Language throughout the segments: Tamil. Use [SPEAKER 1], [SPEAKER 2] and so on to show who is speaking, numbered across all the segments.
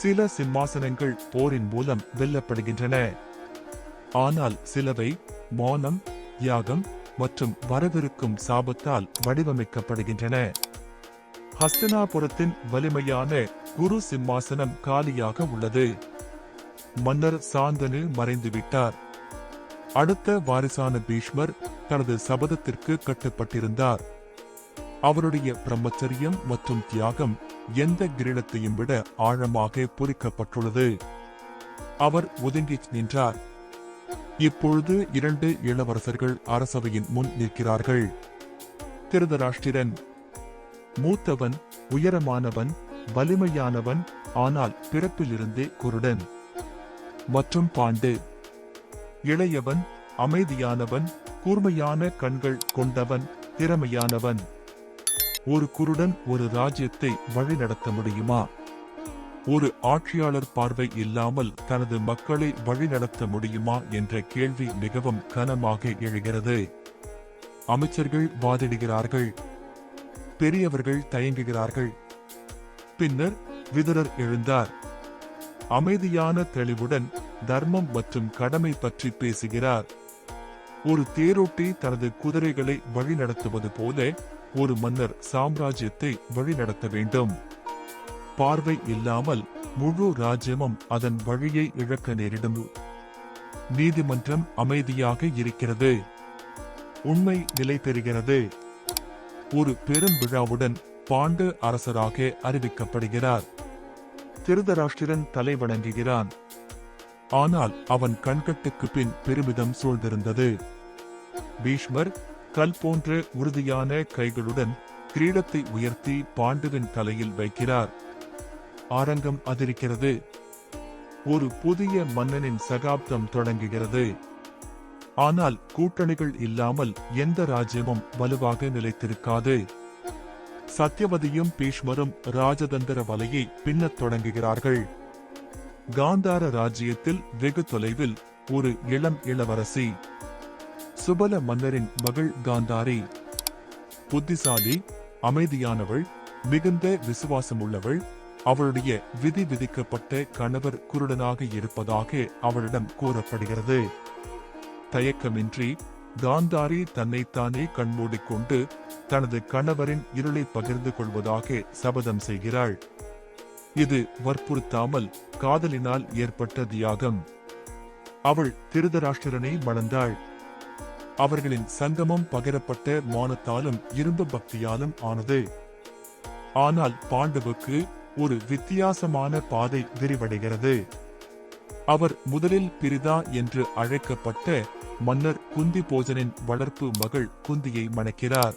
[SPEAKER 1] சில சிம்மாசனங்கள் போரின் மூலம் வெல்லப்படுகின்றன. ஆனால் சிலவை மௌனம் யாகம் மற்றும் வரவிருக்கும் சாபத்தால் வடிவமைக்கப்படுகின்றன. ஹஸ்தினாபுரத்தின் வலிமையான குரு சிம்மாசனம் காலியாக உள்ளது. மன்னர் சாந்தனு மறைந்துவிட்டார். அடுத்த வாரிசான பீஷ்மர் தனது சபதத்திற்கு கட்டுப்பட்டிருந்தார். அவருடைய பிரம்மச்சரியம் மற்றும் தியாகம் எந்த கிரீடத்தையும் விட ஆழமாக பொறிக்கப்பட்டுள்ளது. அவர் ஒதுங்கி நின்றார். இப்பொழுது இரண்டு இளவரசர்கள் அரசவையின் முன் நிற்கிறார்கள். திருதராஷ்டிரன் மூத்தவன் உயரமானவன் வலிமையானவன் ஆனால் பிறப்பிலிருந்தே குருடன். மற்றும் பாண்டு இளையவன் அமைதியானவன் கூர்மையான கண்கள் கொண்டவன் திறமையானவன். ஒரு குருடன் ஒரு ராஜ்யத்தை வழிநடத்த முடியுமா? ஒரு ஆட்சியாளர் பார்வை இல்லாமல் தனது மக்களை வழிநடத்த முடியுமா என்ற கேள்வி மிகவும் கனமாக எழுகிறது. அமைச்சர்கள் வாதிடுகிறார்கள். பெரியவர்கள் தயங்குகிறார்கள். பின்னர் விதுரர் எழுந்தார். அமைதியான தெளிவுடன் தர்மம் மற்றும் கடமை பற்றி பேசுகிறார். ஒரு தேரோட்டி தனது குதிரைகளை வழிநடத்துவது போல ஒரு மன்னர் சாம்ராஜ்யத்தை வழிநடத்த வேண்டும். பார்வை இல்லாமல் முழு ராஜ்யமும் அதன் வழியை இழக்க நேரிடும். நீதிமன்றம் அமைதியாக இருக்கிறது. உண்மை நிலை பெறுகிறது ஒரு பெரும் விழாவுடன் பாண்டு அரசராக அறிவிக்கப்படுகிறார். திருதராஷ்டிரன் தலை வணங்குகிறான் ஆனால் அவன் கண்கட்டுக்கு பின் பெருமிதம் சூழ்ந்திருந்தது. பீஷ்மர் கல் போன்ற உறுதியான கைகளுடன் கிரீடத்தை உயர்த்தி பாண்டுவின் தலையில் வைக்கிறார். ஆரங்கம் அதிர்க்கிறது. ஒரு புதிய மன்னனின் சகாப்தம் தொடங்குகிறது. ஆனால் கூட்டணிகள் இல்லாமல் எந்த ராஜ்யமும் வலுவாக நிலைத்திருக்காது. சத்யவதியும் பீஷ்மரும் ராஜதந்திர வலையை பின்னத் தொடங்குகிறார்கள். காந்தார ராஜ்யத்தில் வெகு தொலைவில் ஒரு இளம் இளவரசி சுபல மன்னரின் மகள் காந்தாரி. புத்திசாலி அமைதியானவள் மிகுந்த விசுவாசமுள்ளவள் அவளுடைய விதி விதிக்கப்பட்ட கணவர் குருடனாக இருப்பதாக அவளிடம் கூறப்படுகிறது. தயக்கமின்றி காந்தாரி தன்னைத்தானே கண்மூடிக்கொண்டு தனது கணவரின் இருளை பகிர்ந்து கொள்வதாக சபதம் செய்கிறாள். இது வற்புறுத்தாமல் காதலினால் ஏற்பட்ட தியாகம். அவள் திருதராஷ்டிரனை மணந்தாள். அவர்களின் சங்கமம் பகிரப்பட்ட மானத்தாலும் இரும்பு பக்தியாலும் ஆனது. ஆனால் பாண்டவுக்கு ஒரு வித்தியாசமான பாதை விரிவடைகிறது. அவர் முதலில் பிரிதா என்று அழைக்கப்பட்ட மன்னர் குந்தி போஜனின் வளர்ப்பு மகள் குந்தியை மணக்கிறார்.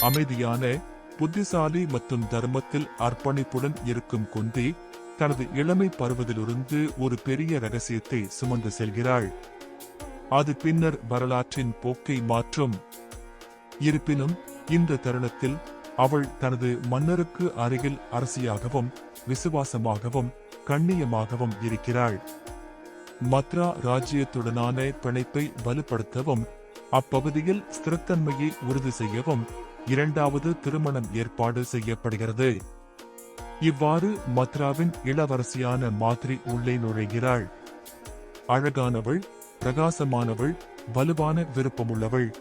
[SPEAKER 1] அமைதியான புத்திசாலி மற்றும் தர்மத்தில் அர்ப்பணிப்புடன் இருக்கும் குந்தி தனது இளமை பருவத்திலிருந்து ஒரு பெரிய ரகசியத்தை சுமந்து செல்கிறாள். அது பின்னர் வரலாற்றின் போக்கை மாற்றும். இருப்பினும் இந்த தருணத்தில் அவள் தனது மன்னருக்கு அருகில் அரசியாகவும் விசுவாசமாகவும் கண்ணியமாகவும் இருக்கிறாள். மத்ரா ராஜ்யத்துடனான பிணைப்பை வலுப்படுத்தவும் அப்பகுதியில் ஸ்திரத்தன்மையை உறுதி செய்யவும் இரண்டாவது திருமணம் ஏற்பாடு செய்யப்படுகிறது. இவ்வாறு மத்ராவின் இளவரசியான மாத்ரி உள்ளே நுழைகிறாள். அழகானவள் பிரகாசமானவள் வலுவான விருப்பமுள்ளவள்.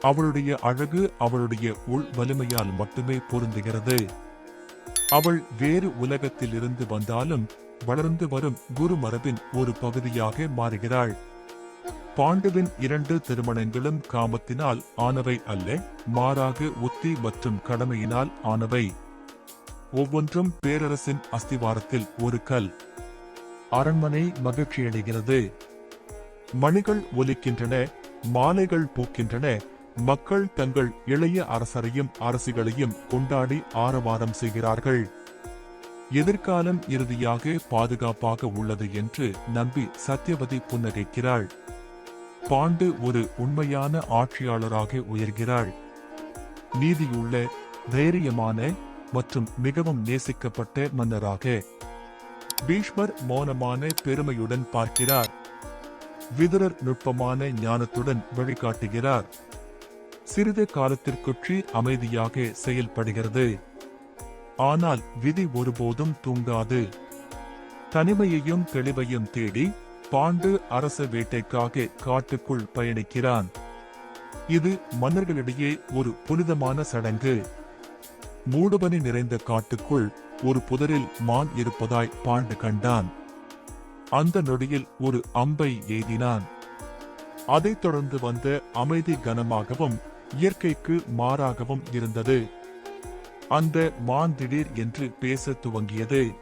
[SPEAKER 1] அவளுடைய அழகு அவளுடைய உள் வலிமையால் மட்டுமே பொருந்துகிறது. அவள் வேறு உலகத்தில் இருந்து வந்தாலும் வளர்ந்து வரும் குரு மரபின் ஒரு பகுதியாக மாறுகிறாள். பாண்டுவின் இரண்டு திருமணங்களும் காமத்தினால் ஆனவை அல்ல மாறாக உத்தி மற்றும் கடமையினால் ஆனவை. ஒவ்வொன்றும் பேரரசின் அஸ்திவாரத்தில் ஒரு கல். அரண்மனை மகிழ்ச்சியடைகிறது. மணிகள் ஒலிக்கின்றன மாலைகள் பூக்கின்றன. மக்கள் தங்கள் இளைய அரசரையும் அரசிகளையும் கொண்டாடி ஆரவாரம் செய்கிறார்கள். எதிர்காலம் இறுதியாக பாதுகாப்பாக உள்ளது என்று நம்பி சத்யவதி புன்னகைக்கிறாள். பாண்டு ஒரு உண்மையான ஆட்சியாளராக உயர்கிறாள். நீதியுள்ள தைரியமான மற்றும் மிகவும் நேசிக்கப்பட்ட மன்னராக. பீஷ்மர் மௌனமான பெருமையுடன் பார்க்கிறார். விதுரர் நுட்பமான ஞானத்துடன் வழிகாட்டுகிறார். சிறிது காலத்திற்குற்றி அமைதியாக செயல்படுகிறது. ஆனால் விதி ஒருபோதும் தூங்காது. தனிமையையும் தெளிவையும் தேடி பாண்டு அரச வேட்டைக்காக காட்டுக்குள் பயணிக்கிறான். இது மன்னர்களிடையே ஒரு புனிதமான சடங்கு. மூடுபனி நிறைந்த காட்டுக்குள் ஒரு புதரில் மான் இருப்பதாய் பாண்டு கண்டான். அந்த நொடியில் ஒரு அம்பை எய்தினான் அதைத் தொடர்ந்து வந்த அமைதி கனமாகவும் இயற்கைக்கு மாறாகவும் இருந்தது. அந்த மான் திடீர் என்று பேசத் துவங்கியது.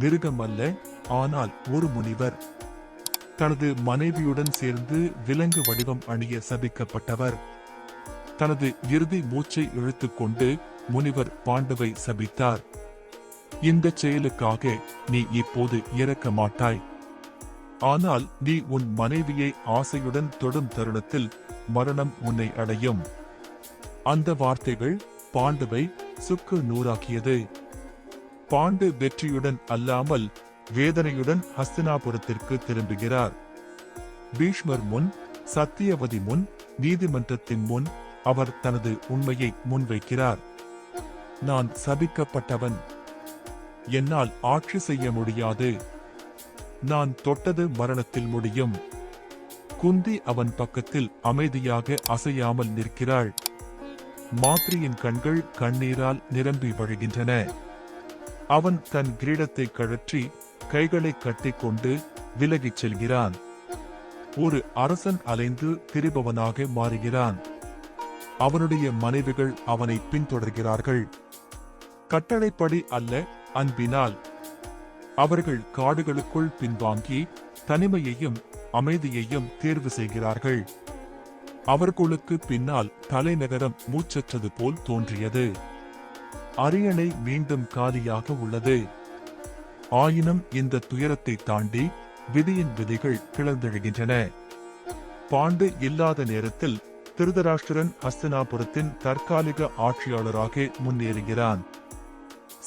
[SPEAKER 1] மிருகம் அல்ல ஆனால் ஒரு முனிவர். தனது மனைவியுடன் சேர்ந்து விலங்கு வடிவம் அணிய சபிக்கப்பட்டவர். தனது இறுதி மூச்சை இழுத்துக்கொண்டு முனிவர் பாண்டவை சபித்தார். இந்த செயலுக்காக நீ இப்போது இறக்க மாட்டாய்? ஆனால் நீ உன் மனைவியை ஆசையுடன் தொடும் தருணத்தில் மரணம் உன்னை அடையும். அந்த வார்த்தைகள் பாண்டுவை சுக்கு நூறாக்கியது. பாண்டு வெற்றியுடன் அல்லாமல் வேதனையுடன் ஹஸ்தினாபுரத்திற்கு திரும்புகிறார். பீஷ்மர் முன் சத்தியவதி முன் நீதிமன்றத்தின் முன் அவர் தனது உண்மையை முன்வைக்கிறார். நான் சபிக்கப்பட்டவன். என்னால் ஆட்சி செய்ய முடியாது. நான் தொட்டது மரணத்தில் முடியும். குந்தி அவன் பக்கத்தில் அமைதியாக அசையாமல் நிற்கிறாள். மாத்ரியின் கண்கள் கண்ணீரால் நிரம்பி வழிகின்றன. அவன் தன் கிரீடத்தை கழற்றி கைகளை கட்டிக்கொண்டு விலகிச் செல்கிறான். ஒரு அரசன் அலைந்து திரிபவனாக மாறுகிறான். அவனுடைய மனைவிகள் அவனை பின்தொடர்கிறார்கள். கட்டளைப்படி அல்ல அன்பினால் அவர்கள் காடுகளுக்குள் பின்வாங்கி தனிமையையும் அமைதியையும் தேர்வு செய்கிறார்கள். அவர்களுக்கு பின்னால் தலைநகரம் மூச்சற்றது போல் தோன்றியது. அரியணை மீண்டும் காலியாக உள்ளது. ஆயினும் இந்த துயரத்தை தாண்டி விதியின் விதிகள் கிளர்ந்தெழுகின்றன. பாண்டு இல்லாத நேரத்தில் திருதராஷ்டிரன் ஹஸ்தினாபுரத்தின் தற்காலிக ஆட்சியாளராக முன்னேறுகிறான்.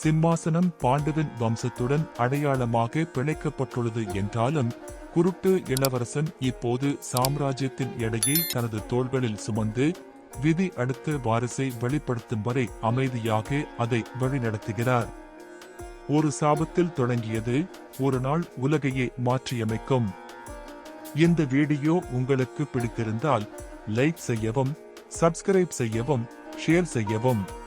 [SPEAKER 1] சிம்மாசனம் பாண்டுவின் வம்சத்துடன் அடையாளமாக பிணைக்கப்பட்டுள்ளது என்றாலும் குருட்டு இளவரசன் இப்போது சாம்ராஜ்யத்தின் எடையை தனது தோள்களில் சுமந்து விதி அடுத்த வாரிசை வெளிப்படுத்தும் வரை அமைதியாக அதை வழிநடத்துகிறார். ஒரு சாபத்தில் தொடங்கியது ஒரு நாள் உலகையே மாற்றியமைக்கும். இந்த வீடியோ உங்களுக்கு பிடித்திருந்தால் லைக் செய்யவும் சப்ஸ்கிரைப் செய்யவும் ஷேர் செய்யவும்.